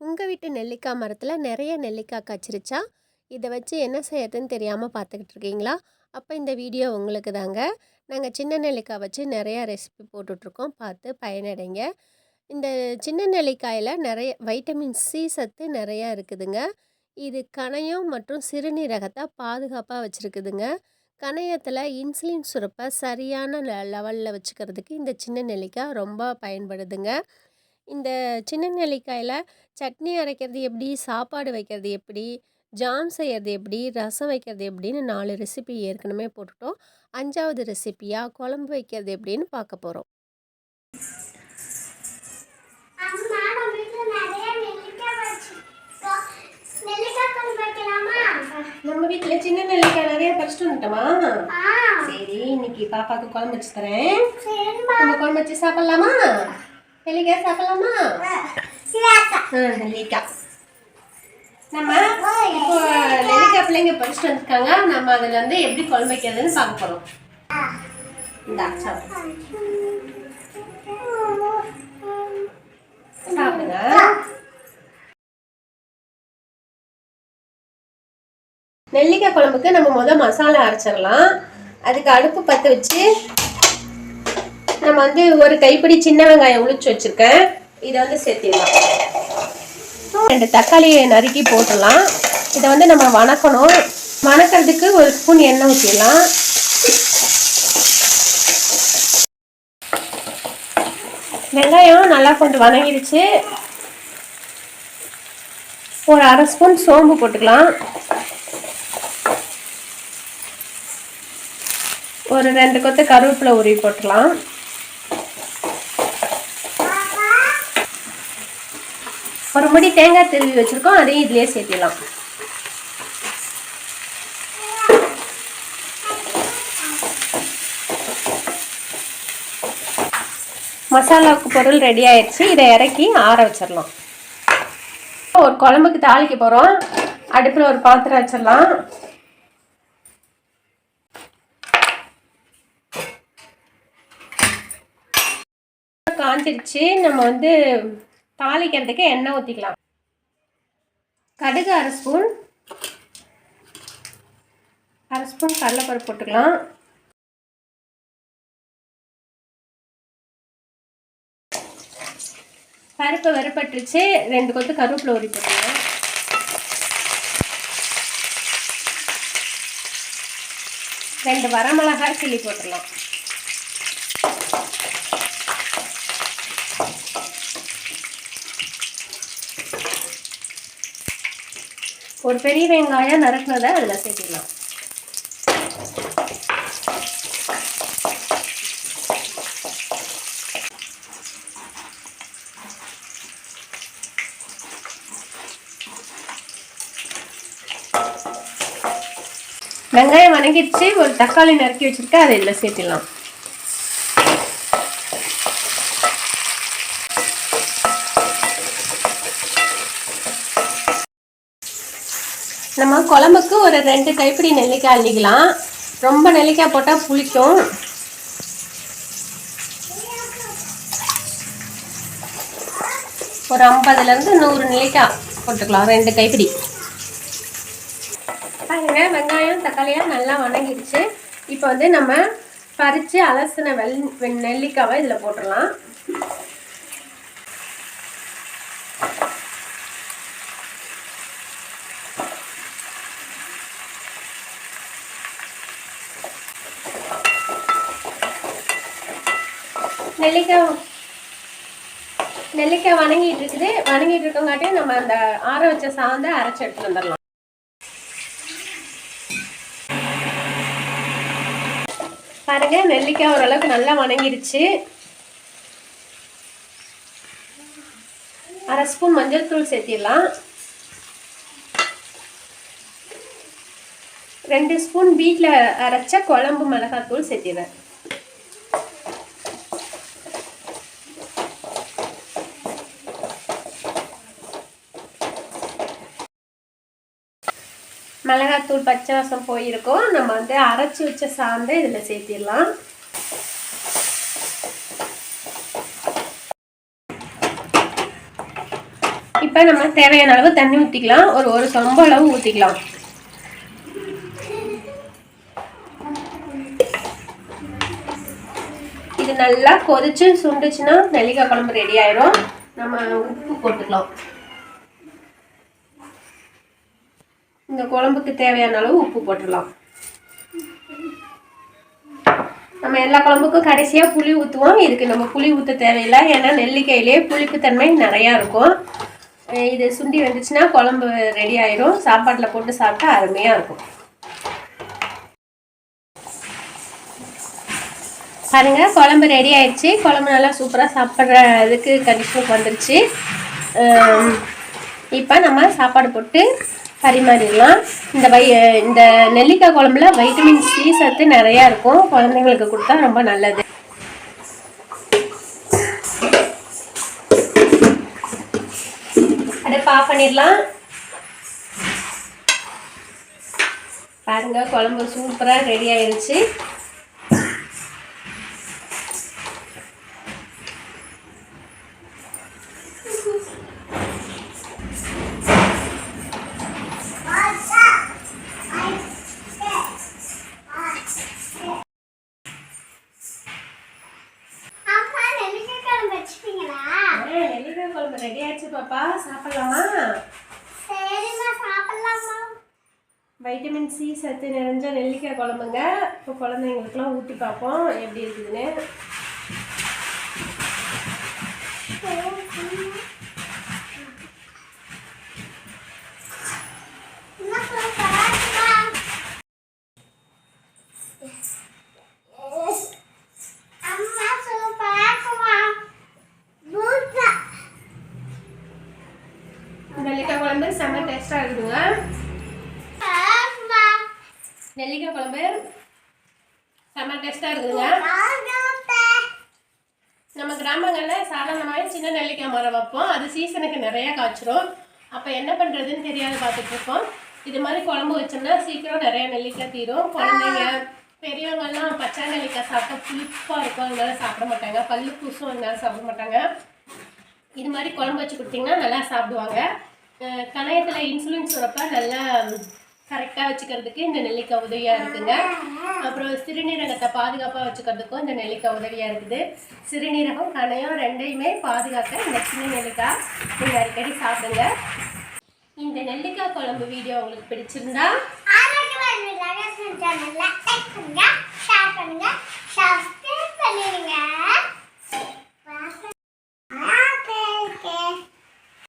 உங்கள் வீட்டு நெல்லிக்காய் மரத்தில் நிறைய நெல்லிக்காய் காய்ச்சிருச்சா? இதை வச்சு என்ன செய்யறதுன்னு தெரியாமல் பார்த்துக்கிட்டு இருக்கீங்களா? அப்போ இந்த வீடியோ உங்களுக்கு தாங்க. நாங்கள் சின்ன நெல்லிக்காய் வச்சு நிறையா ரெசிபி போட்டுட்ருக்கோம். பார்த்து பயனடைங்க. இந்த சின்ன நெல்லிக்காயில் நிறைய வைட்டமின் சி சத்து நிறையா இருக்குதுங்க. இது கணையம் மற்றும் சிறுநீரகத்தை பாதுகாப்பாக வச்சுருக்குதுங்க. கணையத்தில் இன்சுலின் சுரப்பை சரியான லெவலில் வச்சுக்கிறதுக்கு இந்த சின்ன நெல்லிக்காய் ரொம்ப பயன்படுதுங்க. இந்த சின்ன நெல்லிக்காயில் சட்னி அரைக்கிறது எப்படி? சாப்பாடு வைக்கிறது எப்படி? ஜாம் செய்கிறது எப்படி? ரசம் வைக்கிறது எப்படின்னு நாலு ரெசிபி ஏற்கனவே போட்டுட்டோம். அஞ்சாவது ரெசிபியாக குழம்பு வைக்கிறது எப்படின்னு பார்க்க போகிறோம் நம்ம வீட்டில் சின்ன நெல்லிக்காய் நிறைய பறிச்சுட்டு வந்துட்டோமா? சரி இன்னைக்கு பாப்பாவுக்கு குழம்பு வச்சு தரேன். நம்ம குழம்பு வச்சு சாப்பிட்லாமா? சிலாக்கா ஆ நெல்லிக்காய் நம்ம இப்போ நெல்லிக்காய் பிள்ளைங்க பறிச்சுட்டு வந்துருக்காங்க. நம்ம அதில் வந்து எப்படி குழம்பு வைக்கிறதுன்னு பார்க்க போகிறோம் இந்த சாப்பிடு. சாப்பிடுங்க. நெல்லிக்காய் குழம்புக்கு நம்ம முத மசாலா அரைச்சிடலாம். அதுக்கு அடுப்பு பற்ற வச்சு நம்ம வந்து ஒரு கைப்பிடி சின்ன வெங்காயம் உளிச்சு வச்சுருக்கேன். இதை வந்து சேர்த்திடலாம். ரெண்டு தக்காளியை நறுக்கி போட்டுடலாம். இதை வந்து நம்ம வணக்கணும். வணக்கிறதுக்கு ஒரு ஸ்பூன் எண்ணெய் ஊற்றிடலாம் வெங்காயம் நல்லா கொஞ்சம் வணங்கிடுச்சு ஒரு அரை ஸ்பூன் சோம்பு போட்டுக்கலாம். ஒரு ரெண்டு கொத்து கருவேப்பிலை உருவி போட்டுக்கலாம். ஒரு முடி தேங்காய் திருவி வச்சுருக்கோம் அதையும் இதுலேயே சேர்த்திடலாம். மசாலாவுக்கு பொருள் ரெடி ஆயிடுச்சு. இதை இறக்கி ஆற வச்சிடலாம். ஒரு குழம்புக்கு தாளிக்க போகிறோம் அடுப்பில் ஒரு பாத்திரம் வச்சிடலாம். காஞ்சிருச்சு. நம்ம வந்து தாளிக்கிறதுக்கு எண்ணெய் ஊற்றிக்கலாம் கடுகு அரை ஸ்பூன். அரை ஸ்பூன் கடலைப்பருப்பு போட்டுக்கலாம். பருப்பு வெறுப்பட்டுருச்சு. ரெண்டு கொத்து கருவேப்பிலை உரி போட்டுக்கலாம். ரெண்டு வரமிளகாய் கிள்ளி போட்டுடலாம் ஒரு பெரிய வெங்காயம் நறுக்குனதை அதில் சேர்த்திடலாம். வெங்காயம் வணங்கிடுச்சு ஒரு தக்காளி நறுக்கி வச்சுருக்கேன் அதை இதில் சேர்த்திடலாம். நம்ம குழம்புக்கு ஒரு ரெண்டு கைப்பிடி நெல்லிக்காய் அள்ளிக்கலாம். ரொம்ப நெல்லிக்காய் போட்டால் புளிக்கும். ஒரு ஐம்பதுலேருந்து நூறு நெல்லிக்காய் போட்டுக்கலாம் ரெண்டு கைப்பிடி. பாருங்க வெங்காயம் தக்காளியாக நல்லா வணங்கிடுச்சு. இப்போ வந்து நம்ம பறித்து அலசின வெள் வெ- நெல்லிக்காவை இதில் போட்டுடலாம். நெல்லிக்காய் நெல்லிக்காய் வணங்கிட்டு இருக்குது. வணங்கிட்டு இருக்கங்காட்டியும் நம்ம அந்த ஆற வச்ச சாந்தை அரைச்சி எடுத்து வந்துடலாம். பாருங்க நெல்லிக்காய் ஓரளவுக்கு நல்லா வணங்கிருச்சு. அரை ஸ்பூன் மஞ்சள் தூள் சேர்த்திடலாம். ரெண்டு ஸ்பூன் வீட்டில் அரைச்ச குழம்பு மிளகாத்தூள் சேர்த்திடுறேன். மிளகாத்தூள் பச்சை வாசம் போயிருக்கோம் நம்ம வந்து அரைச்சி வச்ச சாந்தை இதில் சேர்த்திடலாம். இப்போ நம்ம தேவையான அளவு தண்ணி ஊற்றிக்கலாம் ஒரு ஒரு சொம்ப அளவு ஊற்றிக்கலாம் இது நல்லா கொதிச்சு சுண்டுச்சுன்னா நெல்லிக்காய் குழம்பு ரெடி ஆயிரும். நம்ம உப்பு போட்டுக்கலாம். இந்த குழம்புக்கு தேவையான அளவு உப்பு போட்டுடலாம். நம்ம எல்லா குழம்புக்கும் கடைசியாக புளி ஊற்றுவோம் இதுக்கு நம்ம புளி ஊற்ற தேவையில்லை. ஏன்னா நெல்லிக்காயிலே புளிப்புத்தன்மை நிறையா இருக்கும். இது சுண்டி வந்துச்சுன்னா குழம்பு ரெடி ஆயிரும். சாப்பாட்டில் போட்டு சாப்பிட்டா அருமையாக இருக்கும். பாருங்க குழம்பு ரெடி ஆயிடுச்சு. குழம்பு நல்லா சூப்பராக சாப்பிட்றதுக்கு கண்டிஷனுக்கு வந்துருச்சு. இப்போ நம்ம சாப்பாடு போட்டு பரிமாறிடலாம். இந்த வை இந்த நெல்லிக்காய் குழம்புல வைட்டமின் சி சத்து நிறையா இருக்கும். குழந்தைங்களுக்கு கொடுத்தா ரொம்ப நல்லது. அடுப்பு ஆஃப் பண்ணிடலாம். பாருங்க குழம்பு சூப்பராக ரெடி ஆயிருச்சு அம்மா நெல்லிக்காய் குழம்பு வச்சுட்டீங்களா நெல்லிக்காய் குழம்பு ரெடி பாப்பா சாப்பிடலாமா? வைட்டமின் சி சத்து நிறைஞ்ச நெல்லிக்காய் குழம்புங்க. இப்போ குழந்தைங்களுக்குலாம் ஊற்றி பார்ப்போம். எப்படி இருக்குதுன்னு. நெல்லிக்காய் குழம்பு செம்ம டேஸ்ட்டாக இருக்குதுங்க. நெல்லிக்காய் குழம்பு செம்ம டேஸ்ட்டாக இருக்குதுங்க. நம்ம கிராமங்களில் சாதாரணமாகவே சின்ன நெல்லிக்காய் மரம் வைப்போம். அது சீசனுக்கு நிறையா காய்ச்சிரும். அப்போ என்ன பண்ணுறதுன்னு தெரியாத பார்த்துட்டு இருப்போம் இது மாதிரி குழம்பு வச்சோம்னா சீக்கிரம் நிறைய நெல்லிக்காய் தீரும். குழந்தைங்க பெரியவங்கெல்லாம் பச்சை நெல்லிக்காய் சாப்பிட்டா புளிப்பாக இருக்கும். அதனால சாப்பிட மாட்டாங்க. பல்லு பூசும் அதனால சாப்பிட மாட்டாங்க. இது மாதிரி குழம்பு வச்சு கொடுத்தீங்கன்னா நல்லா சாப்பிடுவாங்க. கணையத்தில் இன்சுலின் சுரப்பா நல்லா கரெக்டாக வச்சுக்கிறதுக்கு இந்த நெல்லிக்காய் உதவியாக இருக்குங்க. அப்புறம் சிறுநீரகத்தை பாதுகாப்பாக வச்சுக்கிறதுக்கும் இந்த நெல்லிக்காய் உதவியாக இருக்குது. சிறுநீரகம் கணையம் ரெண்டையுமே பாதுகாக்க இந்த சின்ன நெல்லிக்காய் நீங்கள் அடிக்கடி சாப்பிடுங்க. இந்த நெல்லிக்காய் குழம்பு வீடியோ உங்களுக்கு பிடிச்சிருந்தா லைக் பண்ணுங்க ஷேர் பண்ணுங்க சப்ஸ்கிரைப்